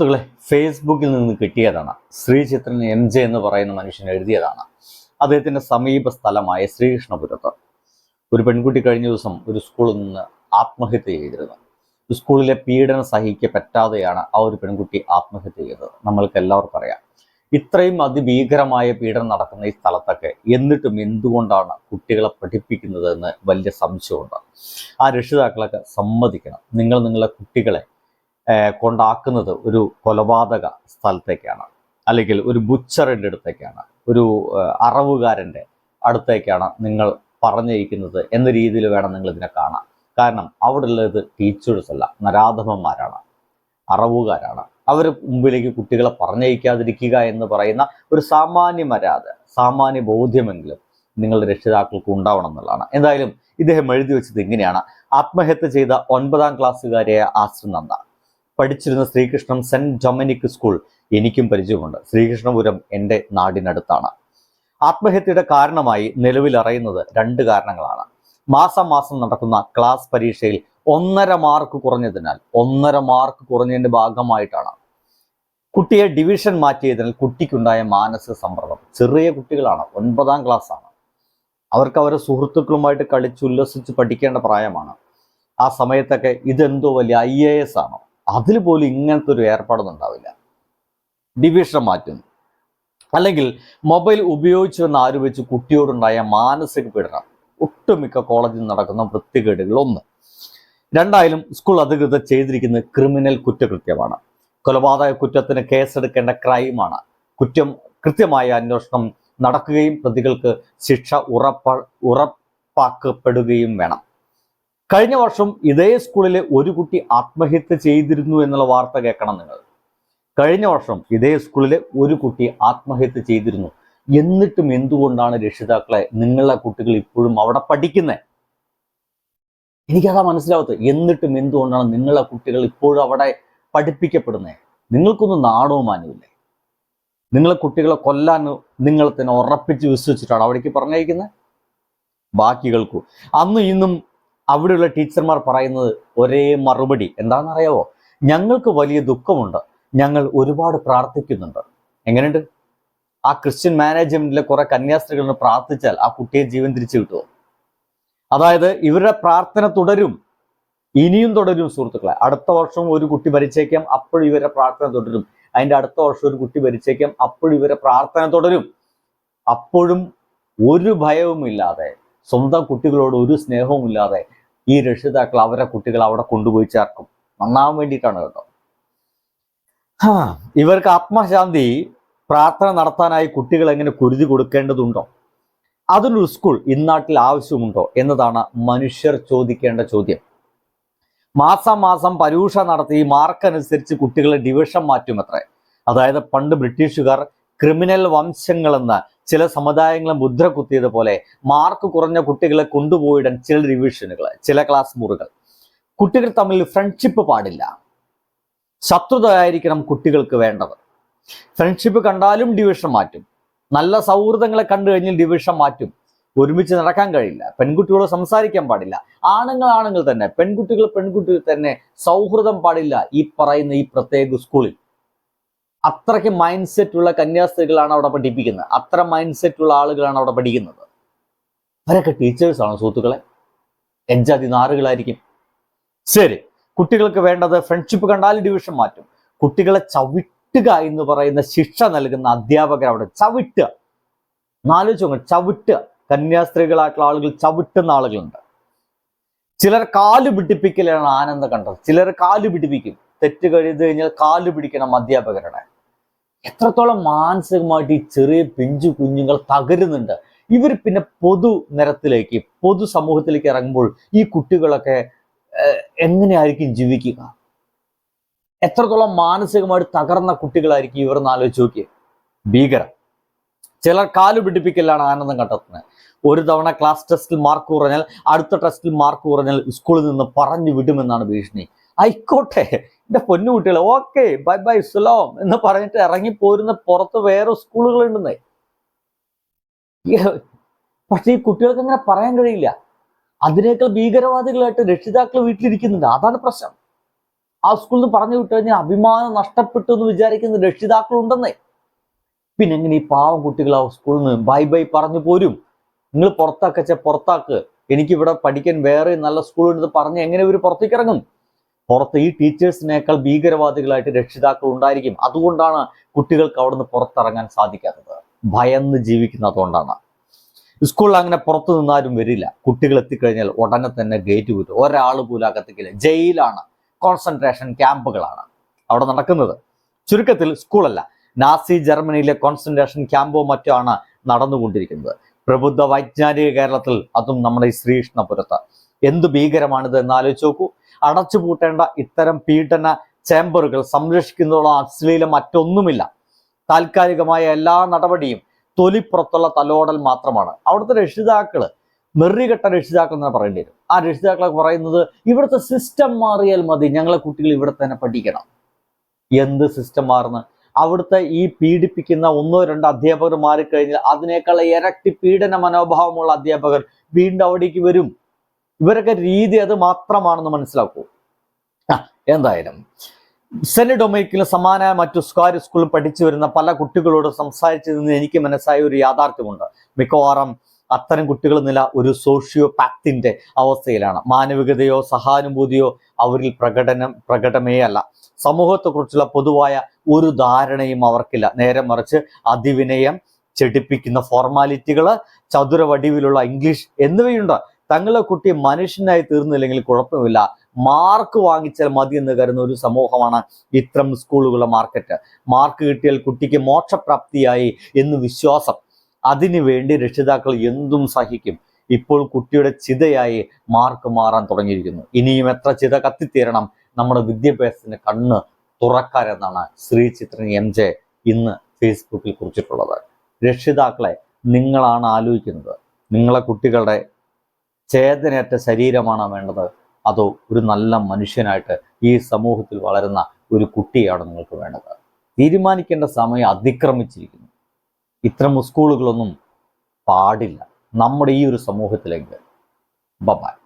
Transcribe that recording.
സുഹൃത്തുക്കളെ ഫേസ്ബുക്കിൽ നിന്ന് കിട്ടിയതാണ്. ശ്രീചിത്രൻ എം ജെ എന്ന് പറയുന്ന മനുഷ്യൻ എഴുതിയതാണ്. അദ്ദേഹത്തിന്റെ സമീപ സ്ഥലമായ ശ്രീകൃഷ്ണപുരത്ത്. ഒരു പെൺകുട്ടി കഴിഞ്ഞ ദിവസം ഒരു സ്കൂളിൽ നിന്ന് ആത്മഹത്യ ചെയ്തിരുന്നു. സ്കൂളിലെ പീഡനം സഹിക്ക പറ്റാതെയാണ് ആ ഒരു പെൺകുട്ടി ആത്മഹത്യ ചെയ്തത്. നമ്മൾക്ക് എല്ലാവർക്കും അറിയാം. ഇത്രയും അതിഭീകരമായ പീഡനം നടക്കുന്ന ഈ സ്ഥലത്തൊക്കെ എന്നിട്ടും എന്തുകൊണ്ടാണ് കുട്ടികളെ പഠിപ്പിക്കുന്നത് എന്ന് വലിയ സംശയമുണ്ട്. ആ രക്ഷിതാക്കളൊക്കെ സമ്മതിക്കണം. നിങ്ങൾ നിങ്ങളുടെ കുട്ടികളെ കൊണ്ടാക്കുന്നത് ഒരു കൊലപാതക സ്ഥലത്തേക്കാണ്. അല്ലെങ്കിൽ ഒരു ബുച്ചറിന്റെ അടുത്തേക്കാണ്. ഒരു അറവുകാരന്റെ അടുത്തേക്കാണ് നിങ്ങൾ പറഞ്ഞിരിക്കുന്നത് എന്ന രീതിയിൽ വേണം നിങ്ങൾ ഇതിനെ കാണാൻ. കാരണം അവിടെ ഉള്ളത് ടീച്ചേഴ്സ് അല്ല നരാധമന്മാരാണ് അറവുകാരാണ്. അവർ മുമ്പിലേക്ക് കുട്ടികളെ പറഞ്ഞയക്കാതിരിക്കുക എന്ന് പറയുന്ന ഒരു സാമാന്യ മര്യാദ സാമാന്യ ബോധ്യമെങ്കിലും നിങ്ങളുടെ രക്ഷിതാക്കൾക്ക് ഉണ്ടാവണം എന്നുള്ളതാണ്. എന്തായാലും ഇദ്ദേഹം എഴുതി വെച്ചത് ഇങ്ങനെയാണ്. ആത്മഹത്യ ചെയ്ത ഒൻപതാം ക്ലാസ്സുകാരിയായ ആശ്രിനന്ദ പഠിച്ചിരുന്ന ശ്രീകൃഷ്ണൻ സെന്റ് ഡൊമിനിക് സ്കൂൾ എനിക്കും പരിചയമുണ്ട്. ശ്രീകൃഷ്ണപുരം എന്റെ നാടിനടുത്താണ്. ആത്മഹത്യയുടെ കാരണമായി നിലവിൽ അറിയുന്നത് രണ്ട് കാരണങ്ങളാണ്. മാസം മാസം നടക്കുന്ന ക്ലാസ് പരീക്ഷയിൽ ഒന്നര മാർക്ക് കുറഞ്ഞതിനാൽ ഒന്നര മാർക്ക് കുറഞ്ഞതിന്റെ ഭാഗമായിട്ടാണ്. കുട്ടിയെ ഡിവിഷൻ മാറ്റിയതിനാൽ കുട്ടിക്കുണ്ടായ മാനസിക സമ്മർദ്ദം. ചെറിയ കുട്ടികളാണ് ഒൻപതാം ക്ലാസ് ആണ് അവർക്ക് അവരുടെ സുഹൃത്തുക്കളുമായിട്ട് കളിച്ചുല്ലസിച്ച് പഠിക്കേണ്ട പ്രായമാണ്. ആ സമയത്തൊക്കെ ഇതെന്തോ വലിയ ഐ എ എസ് ആണോ? അതിൽ പോലും ഇങ്ങനത്തെ ഒരു ഏർപ്പാടൊന്നും ഉണ്ടാവില്ല. ഡിവിഷൻ മാറ്റുന്നു. അല്ലെങ്കിൽ മൊബൈൽ ഉപയോഗിച്ചു എന്ന് ആരോപിച്ച് കുട്ടിയോടുണ്ടായ മാനസിക പീഡനം. ഒട്ടുമിക്ക കോളേജിൽ നടക്കുന്ന വൃത്തികേടുകൾ ഒന്ന് രണ്ടായാലും സ്കൂൾ അധികൃതർ ചെയ്തിരിക്കുന്നത് ക്രിമിനൽ കുറ്റകൃത്യമാണ്. കൊലപാതക കുറ്റത്തിന് കേസെടുക്കേണ്ട ക്രൈമാണ് കുറ്റം കൃത്യമായ അന്വേഷണം നടക്കുകയും പ്രതികൾക്ക് ശിക്ഷ ഉറപ്പ ഉറപ്പാക്കപ്പെടുകയും വേണം. കഴിഞ്ഞ വർഷം ഇതേ സ്കൂളിലെ ഒരു കുട്ടി ആത്മഹത്യ ചെയ്തിരുന്നു എന്നുള്ള വാർത്ത കേൾക്കണം നിങ്ങൾ. കഴിഞ്ഞ വർഷം ഇതേ സ്കൂളിലെ ഒരു കുട്ടി ആത്മഹത്യ ചെയ്തിരുന്നു. എന്നിട്ടും എന്തുകൊണ്ടാണ് രക്ഷിതാക്കളെ നിങ്ങളുടെ കുട്ടികൾ ഇപ്പോഴും അവിടെ പഠിക്കുന്നത് എനിക്കതാ മനസ്സിലാവത്തത്. എന്നിട്ടും എന്തുകൊണ്ടാണ് നിങ്ങളെ കുട്ടികൾ ഇപ്പോഴും അവിടെ പഠിപ്പിക്കപ്പെടുന്നത് നിങ്ങൾക്കൊന്നും നാണവും മാനുമില്ലേ? നിങ്ങളെ കുട്ടികളെ കൊല്ലാൻ നിങ്ങൾ തന്നെ ഉറപ്പിച്ച് വിശ്വസിച്ചിട്ടാണ് അവിടേക്ക് പറഞ്ഞയക്കുന്നത് ബാക്കികൾക്കും. അന്നും ഇന്നും അവിടെയുള്ള ടീച്ചർമാർ പറയുന്നത് ഒരേ മറുപടി. എന്താണെന്നറിയാവോ? ഞങ്ങൾക്ക് വലിയ ദുഃഖമുണ്ട്. ഞങ്ങൾ ഒരുപാട് പ്രാർത്ഥിക്കുന്നുണ്ട്. എങ്ങനെയുണ്ട്? ആ ക്രിസ്ത്യൻ മാനേജ്മെന്റിലെ കുറെ കന്യാസ്ത്രീകൾ പ്രാർത്ഥിച്ചാൽ ആ കുട്ടിയെ ജീവൻ തിരിച്ചു കിട്ടുമോ അതായത് ഇവരുടെ പ്രാർത്ഥന തുടരും. ഇനിയും തുടരും സുഹൃത്തുക്കളെ. അടുത്ത വർഷം ഒരു കുട്ടി ഭരിച്ചേക്കാം അപ്പോഴും ഇവരുടെ പ്രാർത്ഥന തുടരും. അതിന്റെ അടുത്ത വർഷം ഒരു കുട്ടി ഭരിച്ചേക്കാം അപ്പോഴും ഇവരുടെ പ്രാർത്ഥന തുടരും. അപ്പോഴും ഒരു ഭയവും ഇല്ലാതെ സ്വന്തം കുട്ടികളോട് ഒരു സ്നേഹവും ഇല്ലാതെ ഈ രക്ഷിതാക്കൾ അവരെ കുട്ടികൾ അവിടെ കൊണ്ടുപോയി ചേർക്കും. നന്നാവാൻ വേണ്ടിയിട്ടാണ് കേട്ടോ. ഇവർക്ക് ആത്മശാന്തി പ്രാർത്ഥന നടത്താനായി കുട്ടികൾ എങ്ങനെ കുരുതി കൊടുക്കേണ്ടതുണ്ടോ? അതിനൊരു സ്കൂൾ ഇന്നാട്ടിൽ ആവശ്യമുണ്ടോ എന്നതാണ് മനുഷ്യർ ചോദിക്കേണ്ട ചോദ്യം. മാസം മാസം പരീക്ഷ നടത്തി മാർക്ക് അനുസരിച്ച് കുട്ടികളെ ഡിവിഷൻ മാറ്റുമത്രേ അതായത് പണ്ട് ബ്രിട്ടീഷുകാർ ക്രിമിനൽ വംശങ്ങളെന്ന് ചില സമുദായങ്ങളെ മുദ്ര കുത്തിയത് പോലെ മാർക്ക് കുറഞ്ഞ കുട്ടികളെ കൊണ്ടുപോയിടാൻ ചില ഡിവിഷനുകൾ ചില ക്ലാസ് മുറികൾ. കുട്ടികൾ തമ്മിൽ ഫ്രണ്ട്ഷിപ്പ് പാടില്ല. ശത്രുതയായിരിക്കണം കുട്ടികൾക്ക് വേണ്ടത്. ഫ്രണ്ട്ഷിപ്പ് കണ്ടാലും ഡിവിഷൻ മാറ്റും. നല്ല സൗഹൃദങ്ങളെ കണ്ടു കഴിഞ്ഞാൽ ഡിവിഷൻ മാറ്റും. ഒരുമിച്ച് നടക്കാൻ കഴിയില്ല. പെൺകുട്ടികളോട് സംസാരിക്കാൻ പാടില്ല. ആണുങ്ങൾ ആണുങ്ങൾ തന്നെ. പെൺകുട്ടികൾ പെൺകുട്ടികൾ തന്നെ സൗഹൃദം പാടില്ല ഈ പറയുന്ന ഈ പ്രത്യേക സ്കൂളിൽ അത്രയ്ക്ക് മൈൻഡ് സെറ്റ് ഉള്ള കന്യാസ്ത്രീകളാണ് അവിടെ പഠിപ്പിക്കുന്നത്. അത്ര മൈൻഡ് സെറ്റ് ഉള്ള ആളുകളാണ് അവിടെ പഠിക്കുന്നത്. അവരൊക്കെ ടീച്ചേഴ്സാണ് സുഹൃത്തുക്കളെ. എജ്ജാതി നാറുകളായിരിക്കും. ശരി കുട്ടികൾക്ക് വേണ്ടത് ഫ്രണ്ട്ഷിപ്പ് കണ്ടാൽ ഡിവിഷൻ മാറ്റും. കുട്ടികളെ ചവിട്ടുക എന്ന് പറയുന്ന ശിക്ഷ നൽകുന്ന അധ്യാപകർ അവിടെ. ചവിട്ടുക. നാലോചിച്ച് ചവിട്ടുക. കന്യാസ്ത്രീകളായിട്ടുള്ള ആളുകൾ ചവിട്ടുന്ന ആളുകളുണ്ട്. ചിലർ കാൽ പിടിപ്പിക്കലാണ് ആനന്ദം കണ്ടത്. ചിലർ കാൽ പിടിപ്പിക്കും. തെറ്റ് കഴിയത് കഴിഞ്ഞാൽ കാൽ പിടിക്കണം അധ്യാപകരുടെ. എത്രത്തോളം മാനസികമായിട്ട് ഈ ചെറിയ പിഞ്ചു കുഞ്ഞുങ്ങൾ തകരുന്നുണ്ട്. ഇവർ പിന്നെ പൊതു നിരത്തിലേക്ക് പൊതു സമൂഹത്തിലേക്ക് ഇറങ്ങുമ്പോൾ ഈ കുട്ടികളൊക്കെ എങ്ങനെയായിരിക്കും ജീവിക്കുക? എത്രത്തോളം മാനസികമായിട്ട് തകർന്ന കുട്ടികളായിരിക്കും ഇവർ ആലോചിച്ച് നോക്കിയേ. ഭീകരം ചിലർ കാൽ പിടിപ്പിക്കലാണ് ആനന്ദം കണ്ടെത്തുന്നത്. ഒരു തവണ ക്ലാസ് ടെസ്റ്റിൽ മാർക്ക് കുറഞ്ഞാൽ അടുത്ത ടെസ്റ്റിൽ മാർക്ക് കുറഞ്ഞാൽ സ്കൂളിൽ നിന്ന് പറഞ്ഞു വിടുമെന്നാണ് ഭീഷണി. ആയിക്കോട്ടെ. എന്റെ പൊന്നു കുട്ടികളെ ഓക്കെ ബൈ ബൈ സുലോം എന്ന് പറഞ്ഞിട്ട് ഇറങ്ങി പോരുന്ന പുറത്ത് വേറെ സ്കൂളുകൾ ഉണ്ടെന്നേ പക്ഷെ ഈ കുട്ടികൾക്ക് അങ്ങനെ പറയാൻ കഴിയില്ല. അതിനേക്കാൾ ഭീകരവാദികളായിട്ട് രക്ഷിതാക്കൾ വീട്ടിലിരിക്കുന്നുണ്ട്. അതാണ് പ്രശ്നം. ആ സ്കൂളിൽ നിന്ന് പറഞ്ഞു വിട്ടു കഴിഞ്ഞാൽ അഭിമാനം നഷ്ടപ്പെട്ടു എന്ന് വിചാരിക്കുന്ന രക്ഷിതാക്കളുണ്ടെന്നേ. പിന്നെ എങ്ങനെ ഈ പാവം കുട്ടികൾ ആ സ്കൂളിൽ നിന്ന് ബൈ ബൈ പറഞ്ഞു പോരും. നിങ്ങൾ പുറത്താക്കച്ച പുറത്താക്ക്. എനിക്കിവിടെ പഠിക്കാൻ വേറെ നല്ല സ്കൂളുണ്ടെന്ന് പറഞ്ഞ് എങ്ങനെ ഇവർ പുറത്തേക്ക് ഇറങ്ങും? പുറത്ത് ഈ ടീച്ചേഴ്സിനേക്കാൾ ഭീകരവാദികളായിട്ട് രക്ഷിതാക്കൾ ഉണ്ടായിരിക്കും. അതുകൊണ്ടാണ് കുട്ടികൾക്ക് അവിടുന്ന് പുറത്തിറങ്ങാൻ സാധിക്കാത്തത്. ഭയന്ന് ജീവിക്കുന്നതുകൊണ്ടാണ് സ്കൂളിൽ അങ്ങനെ പുറത്തു നിന്നാരും വരില്ല. കുട്ടികൾ എത്തിക്കഴിഞ്ഞാൽ ഉടനെ തന്നെ ഗേറ്റ് വിട്ടു ഒരാൾ പോലും അകത്തേക്കില്ല. ജയിലാണ്. കോൺസെൻട്രേഷൻ ക്യാമ്പുകളാണ് അവിടെ നടക്കുന്നത്. ചുരുക്കത്തിൽ സ്കൂളല്ല നാസി ജർമ്മനിയിലെ കോൺസെൻട്രേഷൻ ക്യാമ്പോ മറ്റോ ആണ് നടന്നുകൊണ്ടിരിക്കുന്നത്. പ്രബുദ്ധ വൈജ്ഞാനിക കേരളത്തിൽ അതും നമ്മുടെ ഈ ശ്രീകൃഷ്ണപുരത്ത്. എന്ത് ഭീകരമാണിത് എന്ന് ആലോചിച്ച് നോക്കൂ. അടച്ചുപൂട്ടേണ്ട ഇത്തരം പീഡന ചേംബറുകൾ സംരക്ഷിക്കുന്നതോളം അശ്ലീലം മറ്റൊന്നുമില്ല. താൽക്കാലികമായ എല്ലാ നടപടിയും തൊലിപ്പുറത്തുള്ള തലോടൽ മാത്രമാണ്. അവിടുത്തെ രക്ഷിതാക്കൾ മെറികെട്ട രക്ഷിതാക്കൾ എന്ന് പറയേണ്ടി വരും. ആ രക്ഷിതാക്കളെ പറയുന്നത് ഇവിടുത്തെ സിസ്റ്റം മാറിയാൽ മതി ഞങ്ങളെ കുട്ടികൾ ഇവിടെ തന്നെ പഠിക്കണം. എന്ത് സിസ്റ്റം മാറുന്ന? അവിടുത്തെ ഈ പീഡിപ്പിക്കുന്ന ഒന്നോ രണ്ടോ അധ്യാപകർ മാറിക്കഴിഞ്ഞാൽ അതിനേക്കാൾ ഇരട്ടി പീഡന മനോഭാവമുള്ള അധ്യാപകർ വീണ്ടും അവിടേക്ക് വരും. ഇവരൊക്കെ രീതി അത് മാത്രമാണെന്ന് മനസ്സിലാക്കൂ. എന്തായാലും സെന്റ് ഡൊമിനിക്കിലും സമാനമായ മറ്റു സ്വകാര്യ സ്കൂളിൽ പഠിച്ചു വരുന്ന പല കുട്ടികളോട് സംസാരിച്ചു നിന്ന് എനിക്ക് മനസ്സായ ഒരു യാഥാർത്ഥ്യമുണ്ട്. മിക്കവാറും അത്തരം കുട്ടികൾ നില ഒരു സോഷ്യോ പാക്തിന്റെ അവസ്ഥയിലാണ്. മാനവികതയോ സഹാനുഭൂതിയോ അവരിൽ പ്രകടനം പ്രകടമേ അല്ല. സമൂഹത്തെക്കുറിച്ചുള്ള പൊതുവായ ഒരു ധാരണയും അവർക്കില്ല. നേരെ മറിച്ച് അതിവിനയം ചെടിപ്പിക്കുന്ന ഫോർമാലിറ്റികൾ ചതുരവടിവിലുള്ള ഇംഗ്ലീഷ് എന്നിവയുണ്ട്. തങ്ങളെ കുട്ടി മനുഷ്യനായി തീർന്നില്ലെങ്കിൽ കുഴപ്പമില്ല. മാർക്ക് വാങ്ങിച്ചാൽ മതി എന്ന് കരുതുന്ന ഒരു സമൂഹമാണ് ഇത്തരം സ്കൂളുകളുടെ മാർക്കറ്റ് മാർക്ക് കിട്ടിയാൽ കുട്ടിക്ക് മോക്ഷപ്രാപ്തിയായി എന്ന് വിശ്വാസം. അതിനുവേണ്ടി രക്ഷിതാക്കൾ എന്തും സഹിക്കും. ഇപ്പോൾ കുട്ടിയുടെ ചിതയായി മാർക്ക് മാറാൻ തുടങ്ങിയിരിക്കുന്നു. ഇനിയും എത്ര ചിത കത്തിത്തീരണം നമ്മുടെ വിദ്യാഭ്യാസത്തിന് കണ്ണ് തുറക്കാരെന്നാണ് ശ്രീ ചിത്രൻ എം ജെ ഇന്ന് ഫേസ്ബുക്കിൽ കുറിച്ചിട്ടുള്ളത്. രക്ഷിതാക്കളെ നിങ്ങളാണ് ആലോചിക്കുന്നത്. നിങ്ങളെ കുട്ടികളുടെ ചേതനയറ്റ ശരീരമാണോ വേണ്ടത്? അതോ ഒരു നല്ല മനുഷ്യനായിട്ട് ഈ സമൂഹത്തിൽ വളരുന്ന ഒരു കുട്ടിയാണ് നിങ്ങൾക്ക് വേണ്ടത്? തീരുമാനിക്കേണ്ട സമയം അതിക്രമിച്ചിരിക്കുന്നു. ഇത്തരം സ്കൂളുകളൊന്നും പാടില്ല. നമ്മുടെ ഈ ഒരു സമൂഹത്തിലേക്ക്. ബബായ്